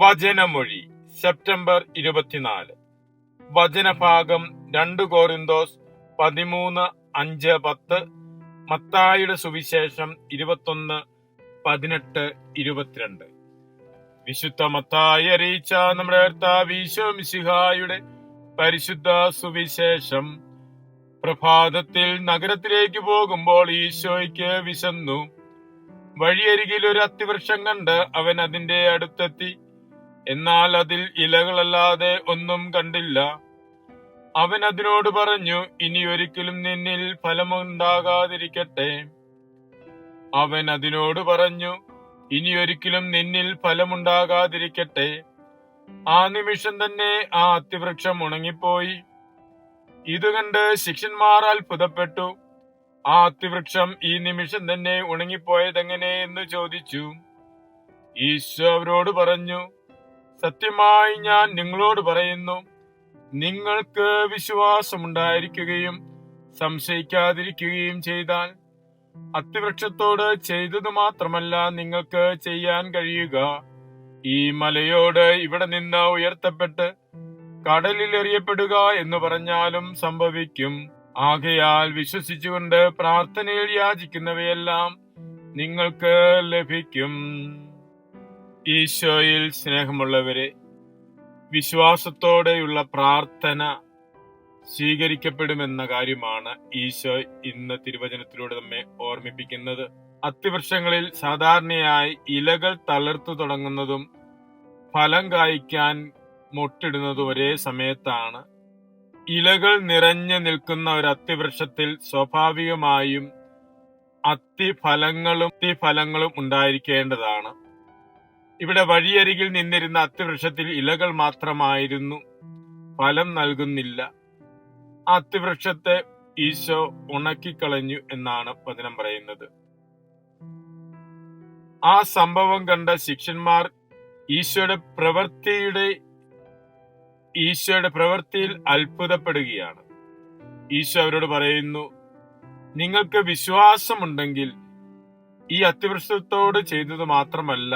വചനമൊഴി September ഇരുപത്തിനാല്. വചനഭാഗം രണ്ട് കോറിന്തോസ് പതിമൂന്ന് അഞ്ച് പത്ത് മത്തായുടെ സുവിശേഷം ഇരുപത്തൊന്ന് പതിനെട്ട് ഇരുപത്തിരണ്ട്. വിശുദ്ധ മത്തായി അറിയിച്ച നമ്മുടെ വിശ്വമിശിഹായുടെ പരിശുദ്ധ സുവിശേഷം പ്രഭാതത്തിൽ നഗരത്തിലേക്ക് പോകുമ്പോൾ ഈശോയ്ക്ക് വിശന്നു. വഴിയരികിൽ ഒരു അത്തിവൃക്ഷം കണ്ട് അവൻ അതിന്റെ അടുത്തെത്തി. എന്നാൽ അതിൽ ഇലകളല്ലാതെ ഒന്നും കണ്ടില്ല. അവൻ അതിനോട് പറഞ്ഞു ഇനി ഒരിക്കലും നിന്നിൽ ഫലമുണ്ടാകാതിരിക്കട്ടെ. അവൻ അതിനോട് പറഞ്ഞു ഇനി ഒരിക്കലും നിന്നിൽ ഫലമുണ്ടാകാതിരിക്കട്ടെ. ആ നിമിഷം തന്നെ ആ അത്തിവൃക്ഷം ഉണങ്ങിപ്പോയി. ഇത് കണ്ട് ശിഷ്യന്മാർ അത്ഭുതപ്പെട്ടു. ആ അത്തിവൃക്ഷം ഈ നിമിഷം തന്നെ ഉണങ്ങിപ്പോയതെങ്ങനെ എന്ന് ചോദിച്ചു. ഈശോ അവരോട് പറഞ്ഞു സത്യമായി ഞാൻ നിങ്ങളോട് പറയുന്നു. നിങ്ങൾക്ക് വിശ്വാസമുണ്ടായിരിക്കുകയും സംശയിക്കാതിരിക്കുകയും ചെയ്താൽ അത്യവൃക്ഷത്തോട് ചെയ്തത് മാത്രമല്ല നിങ്ങൾക്ക് ചെയ്യാൻ കഴിയുക. ഈ മലയോട് ഇവിടെ നിന്ന് ഉയർത്തപ്പെട്ട് കടലിൽ എറിയപ്പെടുക എന്ന് പറഞ്ഞാലും സംഭവിക്കും. ആകയാൽ വിശ്വസിച്ചുകൊണ്ട് പ്രാർത്ഥനയിൽ യാചിക്കുന്നവയെല്ലാം നിങ്ങൾക്ക് ലഭിക്കും. ഈശോയിൽ സ്നേഹമുള്ളവരെ വിശ്വാസത്തോടെയുള്ള പ്രാർത്ഥന സ്വീകരിക്കപ്പെടുമെന്ന കാര്യമാണ് ഈശോ ഇന്ന് തിരുവചനത്തിലൂടെ നമ്മെ ഓർമ്മിപ്പിക്കുന്നത്. അത്തിവൃക്ഷങ്ങളിൽ സാധാരണയായി ഇലകൾ തളർത്തു തുടങ്ങുന്നതും ഫലം കായ്ക്കാൻ മുട്ടിടുന്നതും ഒരേ സമയത്താണ്. ഇലകൾ നിറഞ്ഞു നിൽക്കുന്ന ഒരു അത്തിവൃക്ഷത്തിൽ സ്വാഭാവികമായും അത്തിഫലങ്ങളും അത്തിഫലങ്ങളും ഉണ്ടായിരിക്കേണ്ടതാണ്. ഇവിടെ വഴിയരികിൽ നിന്നിരുന്ന അത്തിവൃക്ഷത്തിൽ ഇലകൾ മാത്രമായിരുന്നു ഫലം നൽകുന്നില്ല. ആ അത്തിവൃക്ഷത്തെ ഈശോ ഉണക്കിക്കളഞ്ഞു എന്നാണ് വചനം പറയുന്നത്. ആ സംഭവം കണ്ട ശിഷ്യന്മാർ ഈശോയുടെ പ്രവൃത്തിയുടെ ഈശോയുടെ പ്രവൃത്തിയിൽ അത്ഭുതപ്പെടുകയാണ്. ഈശോ അവരോട് പറയുന്നു നിങ്ങൾക്ക് വിശ്വാസമുണ്ടെങ്കിൽ ഈ അത്യവൃഷ്ടത്തോട് ചെയ്തത് മാത്രമല്ല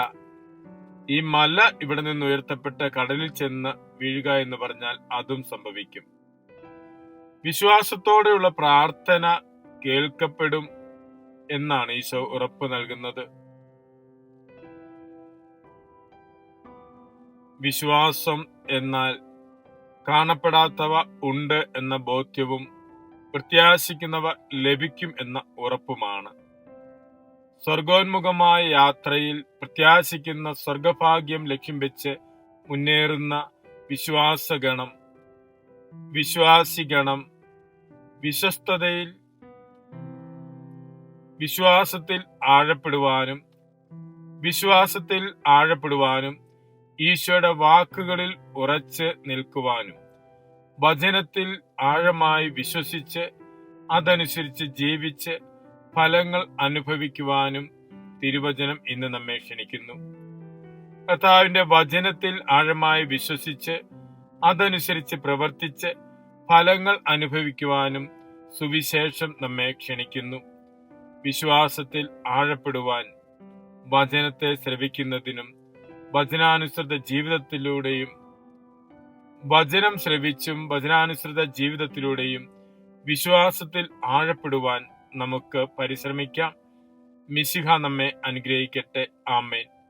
ഈ മല ഇവിടെ നിന്ന് ഉയർത്തപ്പെട്ട് കടലിൽ ചെന്ന് വീഴുക എന്ന് പറഞ്ഞാൽ അതും സംഭവിക്കും. വിശ്വാസത്തോടെയുള്ള പ്രാർത്ഥന കേൾക്കപ്പെടും എന്നാണ് ഈശോ ഉറപ്പ് നൽകുന്നത്. വിശ്വാസം എന്നാൽ കാണപ്പെടാത്തവ ഉണ്ട് എന്ന ബോധ്യവും പ്രത്യാശിക്കുന്നവ ലഭിക്കും എന്ന ഉറപ്പുമാണ്. സ്വർഗോന്മുഖമായ യാത്രയിൽ പ്രത്യാശിക്കുന്ന സ്വർഗഭാഗ്യം ലക്ഷ്യം വെച്ച് മുന്നേറുന്ന വിശ്വാസഗണം വിശ്വാസിഗണം വിശ്വസ്തതയിൽ വിശ്വാസത്തിൽ ആഴപ്പെടുവാനും വിശ്വാസത്തിൽ ആഴപ്പെടുവാനും ഈശോയുടെ വാക്കുകളിൽ ഉറച്ച് നിൽക്കുവാനും വചനത്തിൽ ആഴമായി വിശ്വസിച്ച് അതനുസരിച്ച് ജീവിച്ച് ഫലങ്ങൾ അനുഭവിക്കുവാനും തിരുവചനം ഇന്ന് നമ്മെ ക്ഷണിക്കുന്നു. കർത്താവിന്റെ വചനത്തിൽ ആഴമായി വിശ്വസിച്ച് അതനുസരിച്ച് പ്രവർത്തിച്ച് ഫലങ്ങൾ അനുഭവിക്കുവാനും സുവിശേഷം നമ്മെ ക്ഷണിക്കുന്നു. വിശ്വാസത്തിൽ ആഴപ്പെടുവാൻ വചനത്തെ ശ്രവിക്കുന്നതിനും വചനാനുസൃത ജീവിതത്തിലൂടെയും വചനം ശ്രവിച്ചും വചനാനുസൃത ജീവിതത്തിലൂടെയും വിശ്വാസത്തിൽ ആഴപ്പെടുവാൻ നമുക്ക് പരിശ്രമിക്കാം. മിശിഹ നമ്മെ അനുഗ്രഹിക്കട്ടെ. ആമേൻ.